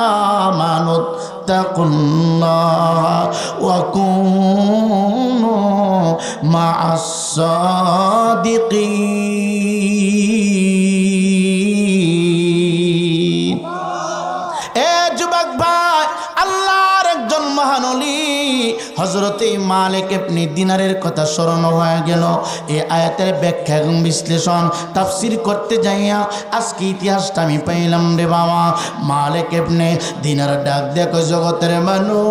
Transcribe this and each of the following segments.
آمنوا اتقوا الله وكونوا مع الصادقين. হজরতে মালিক আপনি দিনারের কথা স্মরণ হয়ে গেল। এই আয়াতের ব্যাখ্যা এবং বিশ্লেষণ তাফসির করতে যাইয়া আজকে ইতিহাসটা আমি পাইলাম রে বাবা। মালিক আপনি দিনার ডাক দেখো জগতের মানুষ।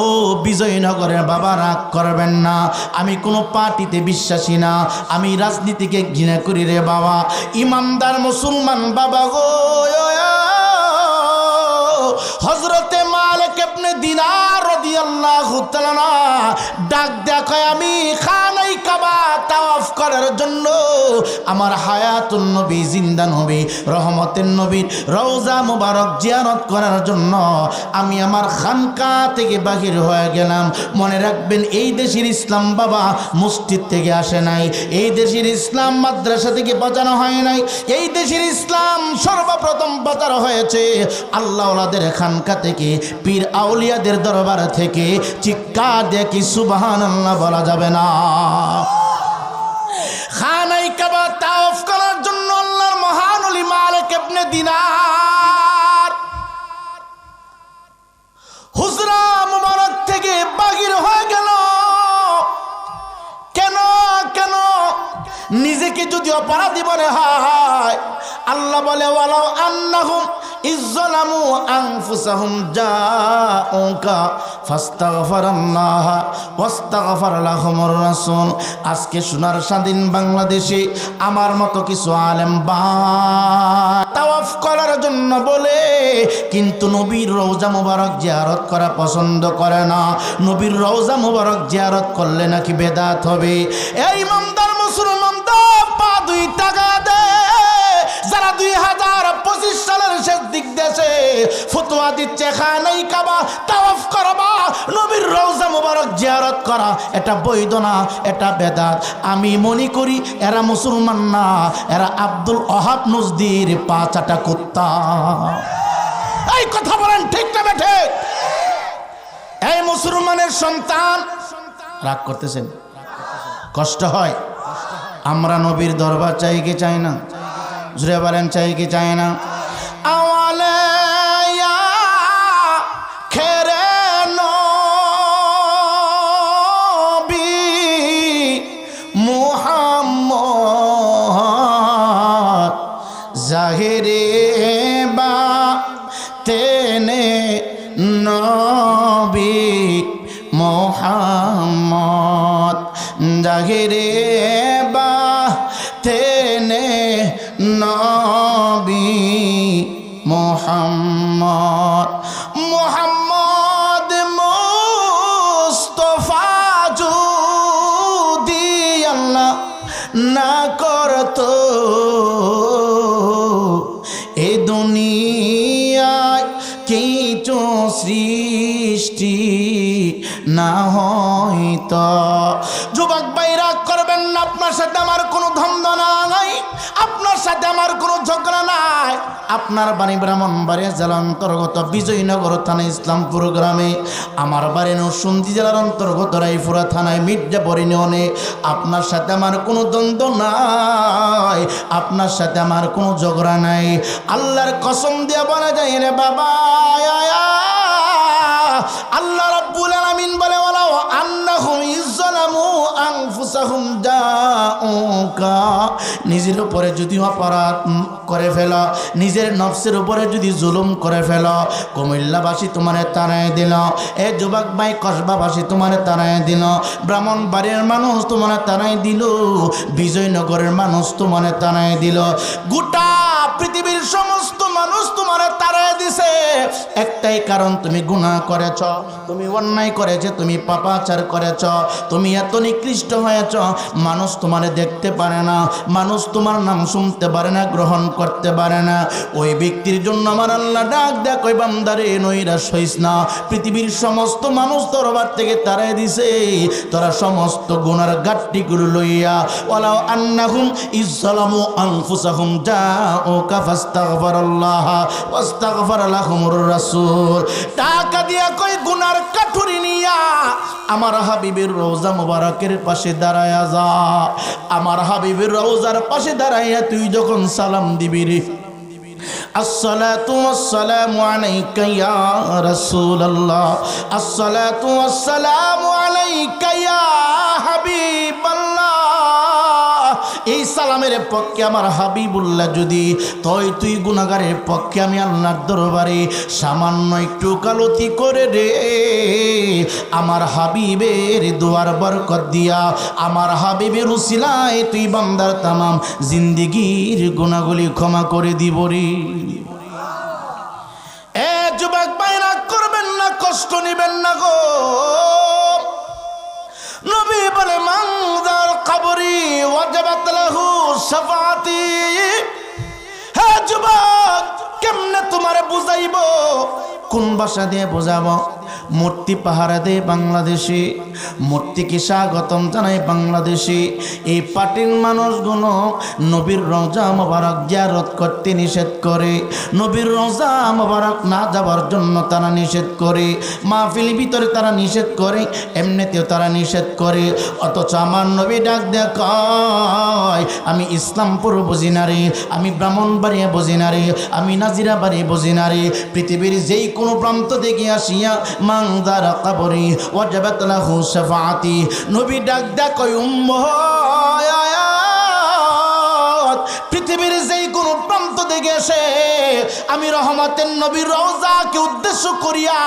ও বিজয়নগরের বাবা, রাগ করবেন না। আমি কোনো পার্টিতে বিশ্বাসী না। আমি রাজনীতিকে ঘৃণা করি রে বাবা। ইমানদার মুসলমান বাবা গো মালিক আপনি দিনার ডাক দেখায় আমি খানাই করার জন্য আমার হায়াতুন নবী, জিন্দা নবী, রহমতের নবীর রওজা মুবারক জিয়ারত করার জন্য আমি আমার খানকা থেকে বাহির হয়ে গেলাম। মনে রাখবেন, এই দেশের ইসলাম বাবা মসজিদ থেকে আসে নাই, এই দেশের ইসলাম মাদ্রাসা থেকে বাঁচানো হয় নাই, এই দেশের ইসলাম সর্বপ্রথম বাঁচানো হয়েছে আল্লাহ ওলাদের খানকা থেকে, পীর আউলিয়াদের দরবার থেকে। চিৎকার দিয়ে কি সুবাহান বলা যাবে না। খানাই কাবা তাওফ করার জন্য আল্লাহর মহান অলি মালিক ইবনে দিনার। হুজরা মুবারক থেকে বাগির হয়ে গেল। কেন কেন? নিজেকে যদি অপরাধী মনে হয়। আল্লাহ বলে আজকে সোনার স্বাধীন বাংলাদেশে আমার মতো কিছু আলেম বা করার জন্য বলে, কিন্তু নবীর রওজা মুবারক জিয়ারত করা পছন্দ করে না। নবীর রওজা মুবারক জিয়ারত করলে নাকি বেদাত হবে। এই তো দুই টাকা দে। যারা দুই হাজার পঁচিশ সালের শেষ দিক দেশে ফতোয়া দিচ্ছে, খানাই কাবা, তাওয়াফ করবা, নবীর রওজা মুবারক জিয়ারত করা, এটা বৈধ না, এটা বেদাত। আমি মনে করি এরা মুসলমান না, এরা আব্দুল অহাব নজদির পাঁচাটা কুত্তা। এই কথা বলেন ঠিক না বেঠে এই মুসলমানের সন্তান রাগ করতেছেন? কষ্ট হয়? আমরা নবীর দরবার চাই কি চাই না? জুড়ে বলেন চাই কি চাই না? সৃষ্টি না হয়তো যুবক বাইরা করবেন না, আপনার সাথে আমার কোনো ধন্দ নাই, আপনার সাথে আমার কোনো ঝগড়া নাই। আপনার বাড়ি ব্রাহ্মণবাড়ি জেলার অন্তর্গত বিজয়নগর থানা ইসলামপুর গ্রামে, আমার বাড়ি নরসুন্দি জেলার অন্তর্গত রায়পুরা থানায় মির্জাপুর ইউনিয়নে আপনার সাথে আমার কোনো দ্বন্দ্ব নাই, আপনার সাথে আমার কোনো ঝগড়া নাই। আল্লাহর কসম দিয়ে বলা যায় রে বাবা আল্লাহ রাব্বুল আলামিন বলে বলো আন্নাহুম ইজ্জালামু আনফুসাহুম জাউকা নিজের উপরে যদি অপরাধ করে ফেল, নিজের নফসের উপরে যদি জুলুম করে ফেল, কুমিল্লাবাসী তোমার তারায় দিল, এ যুবক ভাই কসবাবাসী তোমার তারায় দিল, ব্রাহ্মণ বাড়ির মানুষ তোমার তারাই দিল, বিজয়নগরের মানুষ তোমার তারায় দিল, গোটা পৃথিবীর তারায় দিছে। একটাই কারণ তুমি গুনাহ করেছ, তুমি অন্যায় করেছে, তুমি পাপাচার করেছ, তুমি এত নিকৃষ্ট হয়েছ, মানুষ তোমারে দেখতে পারে না, মানুষ তোমার নাম শুনতে পারে না, গ্রহণ করতে পারে না। ওই ব্যক্তির জন্য আমার আল্লাহ ডাক, দেখ, ওই বান্দারে নইরা সইস না। পৃথিবীর সমস্ত মানুষ দরবার থেকে তারাই দিছে। তোরা সমস্ত গুনার গাট্টিগুলো লইয়া ওয়ালাও আন্নাহুম ইজ্জালামু আনফুসাহুম জাউকা ফাস্তাগফিরুল্লাহ ওয়াস্তাগফার কাফারালা হুমুর রাসুল। টাকা দিয়া কই গুনার কাঠুরি নিয়া, আমার হাবিবের রোজা মোবারকের পাশে দাঁড়ায়া যা। আমার হাবিবের রোজার পাশে দাঁড়াইয়া তুই যখন সালাম দিবি রে। আসসালাতু আসসালামু আলাইকা ইয়া রাসূলুল্লাহ। আসসালাতু আসসালামু আলাইকা ইয়া হাবিব। এই সালামের পক্ষে আমার হাবিবুল্লাহ যদি তই তুই গুণাগারের পক্ষে আমি আল্লাহর দরবারে সামান্য একটু কালতি করে রে। আমার হাবিবের দুয়ার বরকত দিয়া, আমার হাবিবের উসিলায় তুই বান্দার তামাম জিন্দিগির গুণাগুলি ক্ষমা করে দিব রে। এ করবেন না, কষ্ট নিবেন না গো। নবী বলে মাংদার কবরি ওয়াজাবাত লাহু শাফাতি হে যুবক কেমনে তোমারে বুঝাইব? কোন ভাষা দিয়ে বোঝাবো? মূর্তি পাহারা দেয় বাংলাদেশে। মূর্তিকে স্বাগতম জানাই বাংলাদেশে? এই পার্টির মানুষগুলো নবীর রোজা মোবারক জিয়ারত করতে নিষেধ করে। নবীর রোজা মোবারক না যাওয়ার জন্য তারা নিষেধ করে। মাহফিল ভিতরে তারা নিষেধ করে, এমনিতেও তারা নিষেধ করে। অথচ আমার নবী ডাক দেখায় আমি ইসলামপুর বুঝি না রে, আমি ব্রাহ্মণবাড়িয়া বুঝি না রে, আমি নাজিরা বাড়ি বুঝি না রে। পৃথিবীর যেই কোনো প্রান্ত থেকে আসিয়া মাংদার কাবরি ওয়াজাবাতলাহু শাফাআতি। নবী ডাক দেখায় উম্মহ পৃথিবীর যেই কোনো প্রান্ত থেকে এসে আমি রহমতের নবীর রওজাকে উদ্দেশ্য করিয়া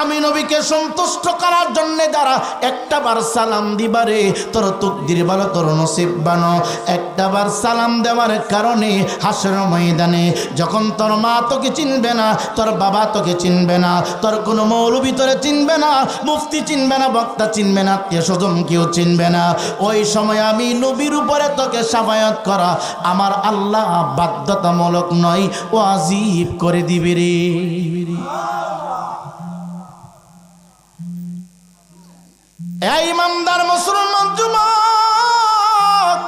আমি নবীকে সন্তুষ্ট করার জন্য যারা একটা বার সালাম দিবারে, তোর তুকদির ভালো তোর নসিব বানো। একটা বার সালাম দেওয়ার কারণে হাসের ময়দানে যখন তোর মা তোকে চিনবে না, তোর বাবা তোকে চিনবে না, তোর কোনো মৌল ভিতরে চিনবে না, মুফতি চিনবে না, বক্তা চিনবে না, আত্মীয় স্বজন কেউ চিনবে না। ওই সময় আমি নবীর উপরে তোকে সাফায়াত করা আমার আল্লাহ বাধ্যতামূলক নয় ও আজিব করে দিবে রে। এই ইমানদার মুসলমান যুবক,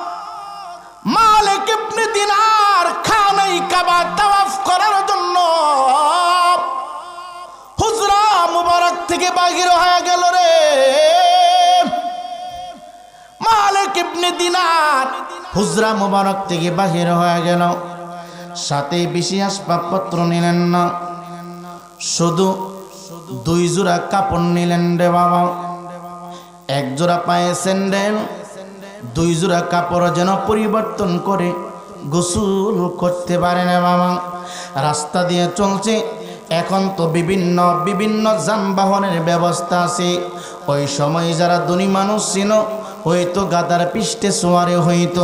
মালিক ইবনে দিনার খানাই কাবা তাওয়াফ করার জন্য হুজরা মুবারক থেকে বাহির হয়ে গেল রে। মালিক ইবনে দিনার। হুজরা মুবারক থেকে বাহির হয়ে গেল। সাথে বেশি আসবাবপত্র নিলেন না। শুধু দুই জোড়া কাপড় নিলেন রে বাবা। এক জোড়া পায়ে স্যান্ডেল, দুই জোড়া কাপড় যেন পরিবর্তন করে গোসল করতে পারে না বাবা। রাস্তা দিয়ে চলছে। এখন তো বিভিন্ন বিভিন্ন যানবাহনের ব্যবস্থা আছে। ওই সময় যারা ধনী মানুষ ছিল হয়তো গাদার পৃষ্ঠে সোয়ারে হইত,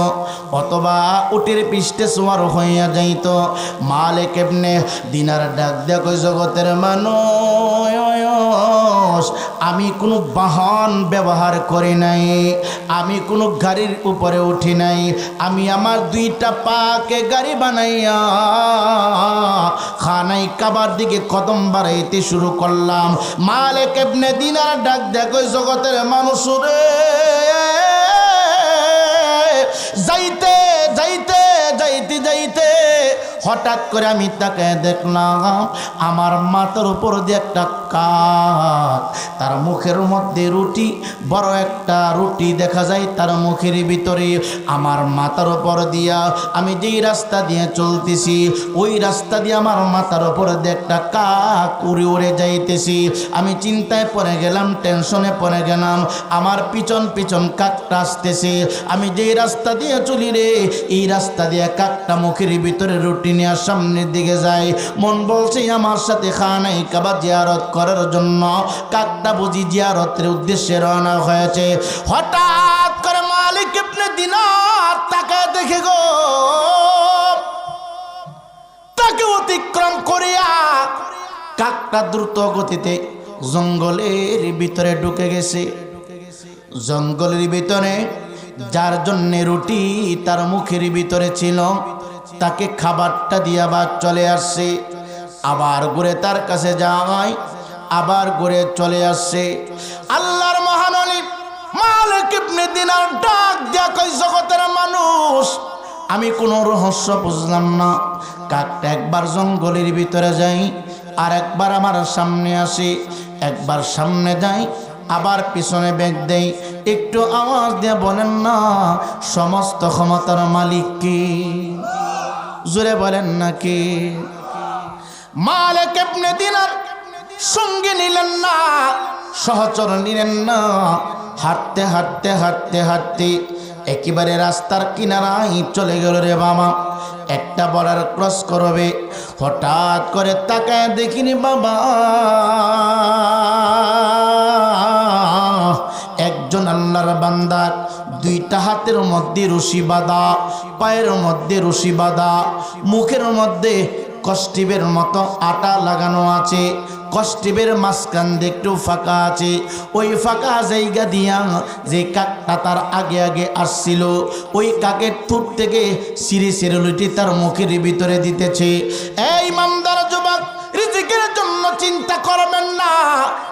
অথবা উটের পৃষ্ঠে সোয়ার হইয়া যাইত। মালে কেমনে দিনার ডাক দেখো জগতের মানুষ, আমি কোনো বাহন ব্যবহার করি নাই, আমি কোনো গাড়ির উপরে উঠি নাই, আমি আমার দুইটা পাকে গাড়ি বানাইয়া খানাই কাবার দিকে কদম বাড়াইতে শুরু করলাম। মালে কেমনে দিনার ডাক দেখো জগতের মানুষ রে যাইতে যাইতে যাইতে যাইতে। হঠাৎ করে আমি তাকে দেখলাম, আমার মাথার উপর দিয়ে একটা কাক, তার মুখের মধ্যে রুটি, বড় একটা রুটি দেখা যায় তার মুখের ভিতরে, আমার মাথার উপর দিয়া আমি যেই রাস্তা দিয়ে চলতেছি, ওই রাস্তা দিয়ে আমার মাথার উপর দিয়ে একটা কাক উড়ে উড়ে যাইতেছি। আমি চিন্তায় পড়ে গেলাম, টেনশনে পড়ে গেলাম, আমার পিছন পিছন কাকটা আসতেছে। আমি যেই রাস্তা দিয়ে চলি রে, এই রাস্তা দিয়ে কাকটা মুখের ভিতরে রুটি নেওয়ার সামনের দিকে যায় মন বলছে, আমার সাথে খানাই কাবা জিয়ারত করার জন্য কাকটা বুঝি জিয়ারতের উদ্দেশ্যে রওনা হয়েছে। হঠাৎ করে মালিক আপনি দিনার তাকে দেখে গো, তাকে অতিক্রম করিয়া কাকটা দ্রুত গতিতে জঙ্গলের ভিতরে ঢুকে গেছে। জঙ্গলের ভিতরে, যার জন্যে রুটি তার মুখের ভিতরে ছিল। তাকে খাবারটা দিয়ে আবার চলে আসছে। আবার ঘুরে তার কাছে যায়, আবার ঘুরে চলে আসছে। আল্লাহর মহানলী মালিক ইবনে দিনার ডাক দিয়া কই জগতের মানুষ, আমি কোনো রহস্য বুঝলাম না। কাকটা একবার জঙ্গলের ভিতরে যাই আর একবার আমার সামনে আসি। একবার সামনে যাই আবার পিছনে ব্যাগ দেই একটু আওয়াজ দিয়ে বলেন না, সমস্ত ক্ষমতার মালিক কি? জোরে বলেন নাকি? মালিক ইবনে দিনার সঙ্গে নিলেন না, সহচর নিলেন না। হাঁটতে হাঁটতে হাঁটতে হাঁটতে একেবারে রাস্তার কিনারায় চলে গেল রে বাবা। একটা বর্ডার ক্রস করবে, হঠাৎ করে তাকায় দেখিনি বাবা। আল্লাহর বান্দার দুইটা হাতের মধ্যে রশি বাঁধা, পায়ের মধ্যে রশি বাঁধা। মুখের মধ্যে কষ্টিবের মতো আটা লাগানো আছে। কষ্টিবের মাঝখান দিয়ে একটু ফাঁকা আছে। ওই ফাঁকা জায়গা দিয়া যে কাকটা তার আগে আগে আসছিল, ওই কাকের থুট থেকে সিঁড়ি সিরিলিটি তার মুখের ভিতরে দিতেছে। এই মামদার যুবক রিজিকের জন্য চিন্তা করবেন না।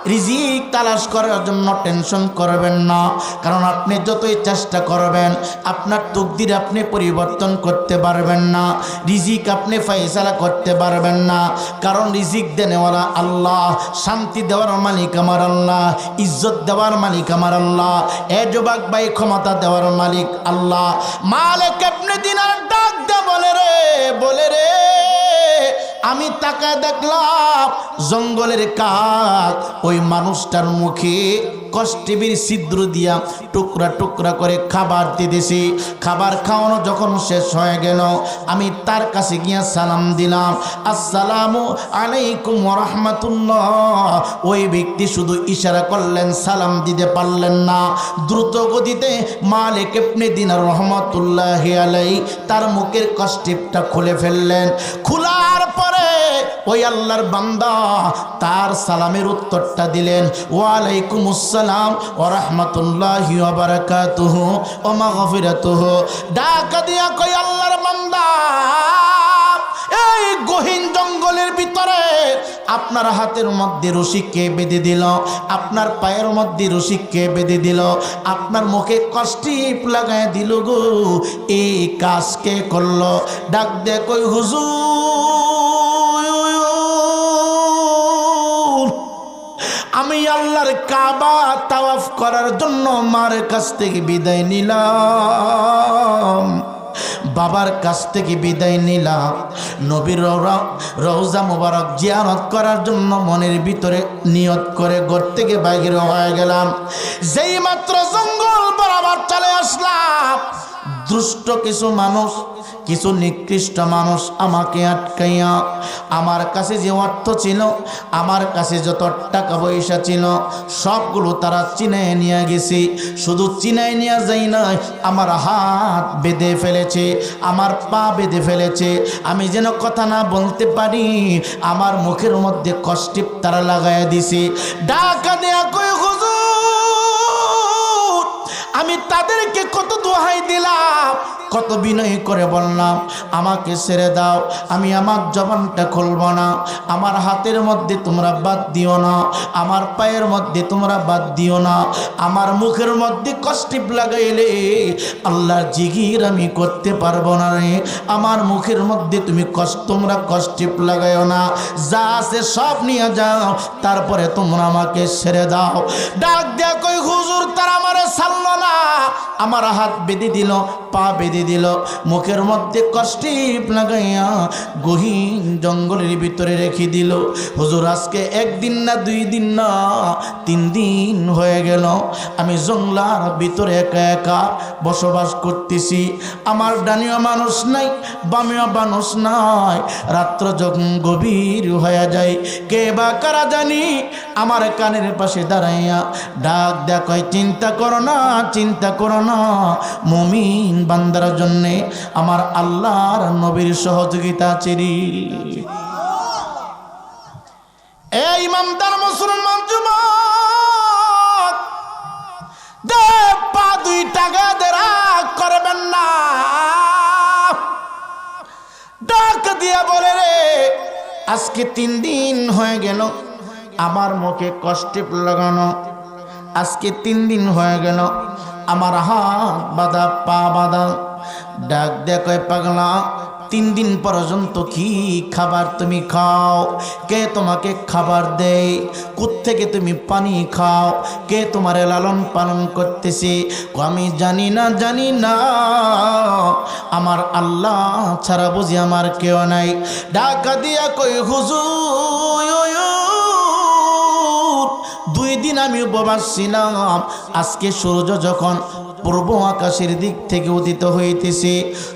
রিজিক তালাশ করার জন্য টেনশন করবেন না। কারণ আপনি যতই চেষ্টা করবেন, আপনার তকদির আপনি পরিবর্তন করতে পারবেন না। রিজিক আপনি ফয়সালা করতে পারবেন না। কারণ রিজিক দেনেওয়ালা আল্লাহ, শান্তি দেওয়ার মালিক আমার আল্লাহ, ইজ্জত দেওয়ার মালিক আমার আল্লাহ, এ যুবক ভাই ক্ষমতা দেওয়ার মালিক আল্লাহ। মালিক আপনি দিনার ডাক দে বলে রে বলে রে আমি তাকে দেখলাম জঙ্গলের কাক। ওই মানুষটার মুখে কষ্টিবির ছিদ্র দিয়া টুকরা টুকরা করে খাবার দিতেছি। খাবার খাওয়ানো যখন শেষ হয়ে গেল, আমি তার কাছে গিয়া সালাম দিলাম। আসসালামু আলাইকুম রহমতুল্লাহ। ওই ব্যক্তি শুধু ইশারা করলেন, সালাম দিতে পারলেন না। দ্রুত গতিতে মালিক এপনি দিনার রহমতুল্লাহ আলাই তার মুখের কষ্টিপটা খুলে ফেললেন। পরে ওই আল্লাহর বান্দা তার সালামের উত্তরটা দিলেন, ওয়ালাইকুম আসসালাম ও রহমতুল্লাহি বারাকাতুহ ও মাগফিরাতুহ। ডাকা দিয়া কই আল্লাহর বান্দা, এই গহীন জঙ্গলের ভিতরে আপনার হাতের মধ্যে রশি কে বেঁধে দিল? আপনার পায়ের মধ্যে রশি কে বেঁধে দিল? আপনার মুখে কষ্টিপ লাগায় দিল গো, এই কাজ কে করল? ডাক দে কই হুজুর আমি আল্লাহর কাবা তাওয়াফ করার জন্য মার কাছ থেকে বিদায় নিলাম। বাবার কাছ থেকে বিদায় নিলাম। নবীর রও- রওজা মুবারক জিয়ারত করার জন্য মনের ভিতরে নিয়ত করে ঘর থেকে বাইরে হয়ে গেলাম। যেই মাত্র জঙ্গল বরাবর চলে আসলাম দুষ্ট কিছু মানুষ, কিছু নিকৃষ্ট মানুষ আমাকে আটকাইয়া আমার কাছে যে অর্থ ছিল, আমার কাছে যত টাকা পয়সা ছিল, সবগুলো তারা চিনায় নিয়ে গেছে। শুধু চিনায় নিয়ে যাই নাই, আমার হাত বেঁধে ফেলেছে, আমার পা বেঁধে ফেলেছে। আমি যেন কথা না বলতে পারি, আমার মুখের মধ্যে কষ্টিপ তারা লাগাইয়া দিছে। ডাকা দেয়া কই হুজুর, আমি তাদেরকে দিলাম কত বিনয় করে বললাম, আমাকে ছেড়ে দাও, আমি আমার জবানটা খুলব না, আমার হাতের মধ্যে তোমরা বাদ দিও না, আমার পায়ের মধ্যে তোমরা বাদ দিও না, আমার মুখের মধ্যে কষ্টিপ লাগাইলে আল্লাহর জিগির আমি করতে পারব না রে, আমার মুখের মধ্যে তুমি কষ্ট তোমরা কষ্টিপ লাগাইও না, যা আছে সব নিয়ে যাও, তারপরে তোমরা আমাকে ছেড়ে দাও। ডাক দেয়া কই হুজুর, তারা আমার ছাড়লো না। আমার হাত বেঁধে দিল, পা বেঁধে দিল। মুখের মধ্যে কষ্টিপ লাগাইয়া গহীন জঙ্গলের ভিতরে রেখে দিল। হুজুর, আজকে একদিন না দুই দিন না তিন দিন হয়ে গেল। আমি জঙ্গলার ভিতরে একা একা বসবাস করতেছি। আমার ডানীয় মানুষ নাই, বামীয় মানুষ নাই। রাত্র যখন গভীর হয়ে যায়, কে বা কারা জানি আমার কানের পাশে দাঁড়াইয়া ডাক দেখায় চিন্তা করো না, চিন্তা করো না, মমিন বান্দার জন্যে আমার আল্লাহর নবীর সহযোগিতা চিরি। এই ইমানদার মুসলমান দুই টাকা দে রাগ করবেন না। ডাক দিয়া বলে রে, আজকে তিন দিন হয়ে গেল, আমার মুখে কষ্টে লাগানো। আজকে তিন দিন হয়ে গেল, আমার হাত বাঁধা, পা বাঁধা। ডাক দেয়া কয় পাগলা, তিন দিন পর্যন্ত কি খাবার তুমি খাও? কে তোমাকে খাবার দেয়? থেকে তুমি পানি খাও? কে তোমার লালন পালন করতেছে? আমি জানি না জানি না। আমার আল্লাহ ছাড়া বুঝি আমার কেউ নাই। ডাকা দিয়া কই হুজুর দুই দিন আমি উপবাস ছিলাম। আজকে সূর্য যখন পূর্ব আকাশের দিক থেকে উদিত হইতেছে।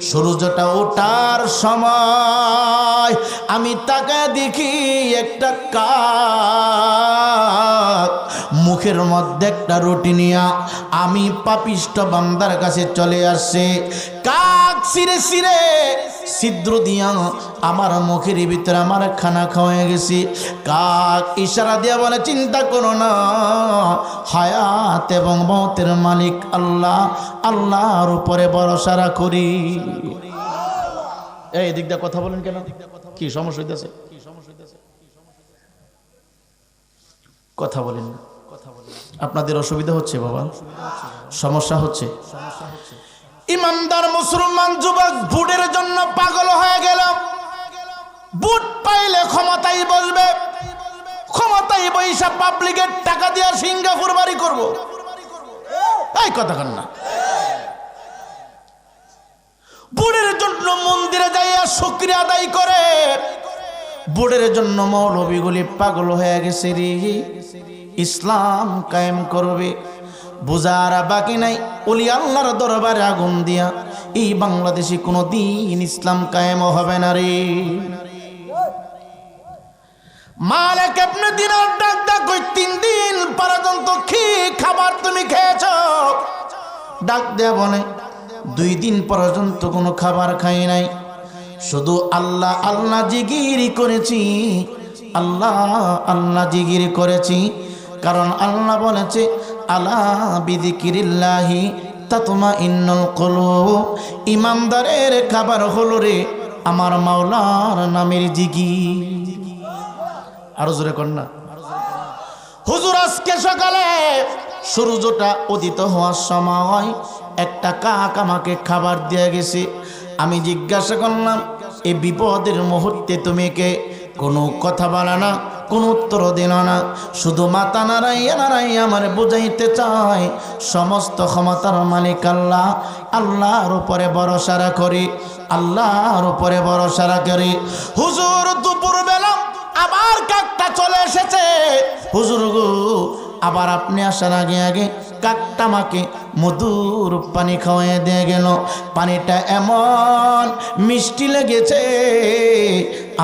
সূর্যটা ওঠার সময় আমি তাকে দেখি একটা কাক। মুখের মধ্যে একটা রুটি নিয়া আমি পাপিষ্ট বান্দার কাছে চলে আসছে। কাক সিরে সিরে ছিদ্র দিয়া আমার মুখের ভিতরে আমার খানা খাওয়া গেছি। কাক ইশারা দিয়া বলে, চিন্তা করো না। হায়াত এবং মতের মালিক আল্লাহ, আল্লাহর উপরে ভরসা করি এই দিক দিয়ে কথা বলেন কেন? কি সমস্যা হইতেছে? কথা বলেন না। আপনাদের অসুবিধা হচ্ছে বাবা? সমস্যা হচ্ছে? ইমানদার মুসলমান যুবক বুটের জন্য পাগল হয়ে গেল। বুট পাইলে ক্ষমতাই বসবে। ক্ষমতাই বৈশা পাবলিকের টাকা দিয়ে সিঙ্গাপুর বাড়ি করব। এই কথা কন না। বুড়ের জন্য মন্দিরে যাইয়া শুক্রিয়া আদায় করে। বুড়ের জন্য মৌলবীগুলি পাগল হয়ে গেছে রে। ইসলাম কায়েম করবে। বুঝার বাকি নাই। অলি আল্লাহর দরবারে আগুন দিয়া, এই বাংলাদেশে কোনো দিন ইসলাম কায়েম হবে না রে। মালিক আপনি দিনের ডাক ডাক ওই তিন দিন পর্যন্ত কি খাবার তুমি খেয়েছ? ডাক দেয়া বলে, দুই দিন পর্যন্ত কোনো খাবার খাই নাই। শুধু আল্লাহ আল্লাহ জিগিরি করেছি, আল্লাহ আল্লাহ জিগিরি করেছি। কারণ আল্লাহ বলেছে বিদিকিরিল্লাহি তাতমা ইন্নুল কলুব। ইমানদারের খাবার হলো রে আমার মাওলার নামের জিগি। আরও জোরে কন্যা হুজুর, আজকে সকালে সূর্যটা উদিত হওয়ার সময় একটা কাক আমাকে খাবার দিয়ে গেছে। আমি জিজ্ঞাসা করলাম এই বিপদের মুহূর্তে তুমি কে? কোনো কথা বলা না? কোনো উত্তর দিল না। শুধু মাথা নাড়াইয়া নাড়াইয়া আমার বুঝাইতে চায়, সমস্ত ক্ষমতার মালিক আল্লাহ। আল্লাহর উপরে ভরসা করি আল্লাহর উপরে ভরসা করি হুজুর দুপুর বেলা আবার কাকটা চলে এসেছে। হুজুর গো, আবার আপনি আসার আগে আগে কাকটা মাকে মধুর পানি খাওয়াই দিয়ে গেল। পানিটা এমন মিষ্টি লেগেছে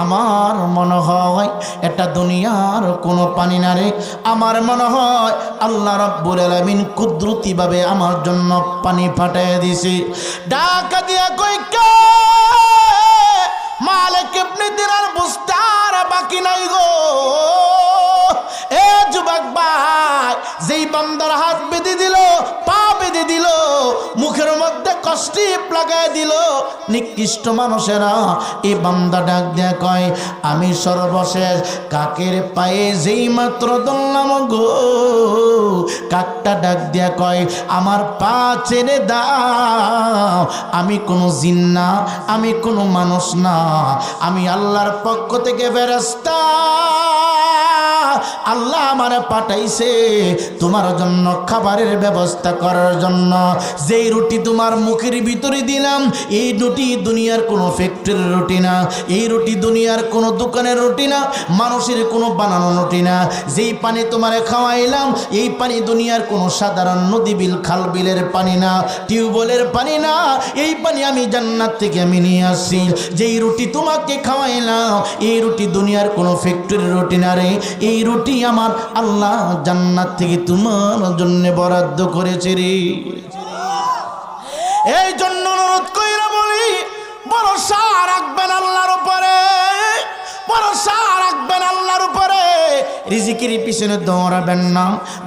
আমার মনে হয় এটা দুনিয়ার কোনো পানি না রে। আমার মনে হয় আল্লাহ রব্বুল আলামিন কুদরতিভাবে আমার জন্য পানি ফাটাই দিছে ডাকা দিয়া কে? মালিক ইবনে দিনার বুস্তার বাকি নাই গো। ভাই যেই বান্দার হাত বেঁধে দিল, পা বেঁধে দিল, মুখের মধ্যে কষ্টিপ লাগাই দিল, নিকৃষ্ট মানুষেরা এই বান্দা ডাক দেয়া কয়, আমি সর্বশেষ কাকের পায়ে যেই মাত্র দললাম গো। কাকটা ডাক দেয়া কয়, আমার পা চেনে দাও, আমি কোনো জিন না আমি কোনো মানুষ না, আমি আল্লাহর পক্ষ থেকে বেরাস্তা আল্লাহ আমার পাঠাইছে তোমার জন্য খাবারের ব্যবস্থা করার জন্য। যেই রুটি তোমার মুখের ভিতরে দিলাম, এই রুটি দুনিয়ার কোনো ফ্যাক্টরির রুটি না, এই রুটি দুনিয়ার কোনো দোকানের রুটি না, মানুষের কোনো বানানো রুটি না। যেই পানি তোমারে খাওয়াইলাম, এই পানি দুনিয়ার কোনো সাধারণ নদী বিল, খাল বিলের পানি না, টিউবওয়েলের পানি না, এই পানি আমি জান্নাত থেকে আমি নিয়ে আসছি। যেই রুটি তোমাকে খাওয়াইলাম, এই রুটি দুনিয়ার কোনো ফ্যাক্টরির রুটি না রে, এই রুটি আমার আল্লাহ জান্নাত থেকে তোমার জন্য বরাদ্দ করেছে রে। এই জন্য অনুরোধ কইরা বলি, ভরসা রাখবেন আল্লাহর উপরে। ভরসা রিজিকের পিছনে দৌড়াবেন না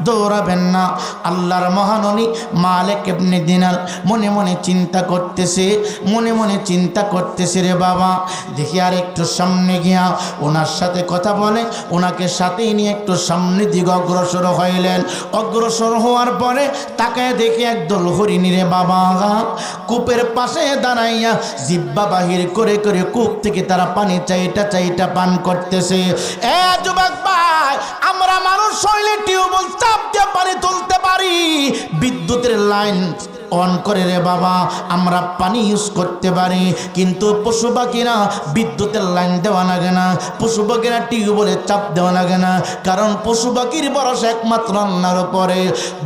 দৌড়াবেন না। আল্লাহর মহাননী মালিক এমনি দিনাল মনে মনে চিন্তা করতেছে, মনে মনে চিন্তা করতেছে রে বাবা। দেখি আর একটু সামনে গিয়া ওনার সাথে কথা বলে, ওনাকে সাথে নিয়ে একটু সামনে দিকে অগ্রসর হইলেন। অগ্রসর হওয়ার পরে তাকায় দেখে একদল হরিণী রে বাবা, কূপের পাশে দাঁড়াইয়া জিব্বা বাহির করে করে কূপ থেকে তারা পানি চাইটা চাইটা পান করতেছে। এ যুবক ভাই আমরা মানুষ হইলে টিউবওয়েল চাপ দিয়ে পানি তুলতে পারি। বিদ্যুতের লাইন অন করে রে বাবা, আমরা পানি ইউজ করতে পারি। কিন্তু পশু পাখিরা বিদ্যুতের লাইন দেওয়া লাগে না, পশু পাখিরা টিউবওয়েলে চাপ দেওয়া লাগে না। কারণ পশু পাখির ভরসা একমাত্র আল্লাহর উপরে।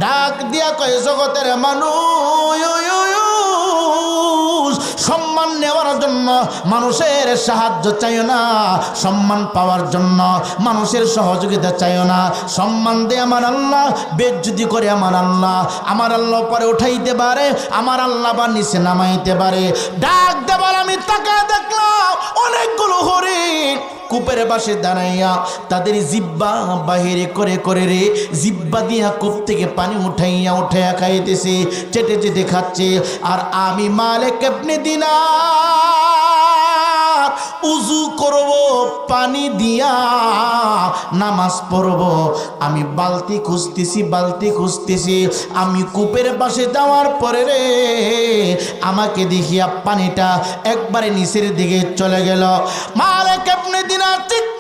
ডাক দিয়া কয়, জগতের মানুষ সম্মান নেওয়ার জন্য মানুষের সাহায্য চাইও না, সম্মান পাওয়ার জন্য মানুষের সহযোগিতা চাইও না। সম্মান দে আমার আল্লাহ বেদ যদি করে আমার আল্লাহ। আমার আল্লাহ পরে উঠাইতে পারে, আমার আল্লাহ বা নিচে নামাইতে পারে। ডাক দেবার আমি তাকে দেখলাম অনেকগুলো হরিণ। কূপের পাশে দাঁড়াইয়া তাদের জিব্বা বাহিরে করে করে রে, জিব্বা দিয়া কূপ থেকে পানি উঠাইয়া উঠাইয়া খাইতেছে, চেটে চেটে খাচ্ছে। আর আমি মালিক আপনি দিনা উজু করব, পানি দিয়া নামাজ পড়ব। আমি বালতি খুঁজতেছি বালতি খুঁজতেছি। আমি কূপের পাশে যাওয়ার পরে রে, আমাকে দেখিয়া পানিটা একবারে নিচের দিকে চলে গেল। মালিক আপনি দিনা চিৎকার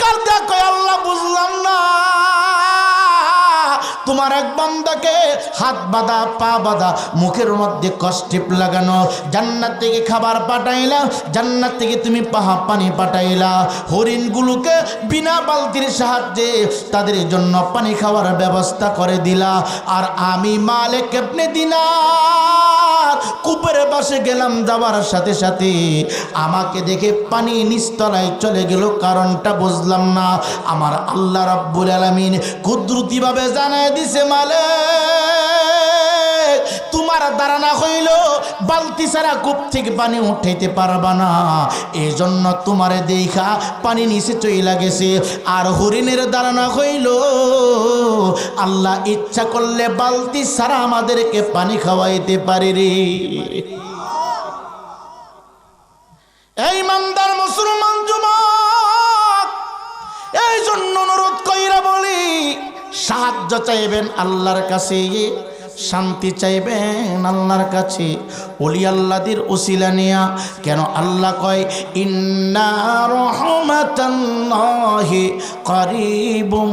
হাত বাঁধা, পা বাঁধা, মুখের মধ্যে কষ্টিপ লাগানো। জান্নাত থেকে খাবার পাঠাইলা, জান্নাত থেকে তুমি পাহা পানি পাঠাইলা। হরিণগুলোকে বিনা বালতির সাহায্যে তাদের জন্য পানি খাওয়ার ব্যবস্থা করে দিলা। আর আমি মালে আপনি দিনা কূপের পাশে গেলাম যাওয়ার সাথে সাথে। আমাকে দেখে পানি নিস্তলায় চলে গেল, কারণটা বুঝলাম না। আমার আল্লাহ রাব্বুল আলামিন কুদরতিভাবে জানায় দিছে মালে বালতি ছাড়া পানি উঠাইতে না। এই জন্য পানি নিচে আর হরিণের আল্লাহ ইচ্ছা করলে বালতি ছাড়া আমাদেরকে পানি খাওয়াইতে পারে রে। এই মান্দার মুসলমান যুবক এই জন্য অনুরোধ কইরা বলি, সাহায্য চাইবেন আল্লাহর কাছে। শান্তি চাইবেন আল্লাহর কাছে। অলি আল্লাদের ওসিলা নিয়া কেন আল্লাহ কয় ইন্না রহমাতাল্লাহি করিবুম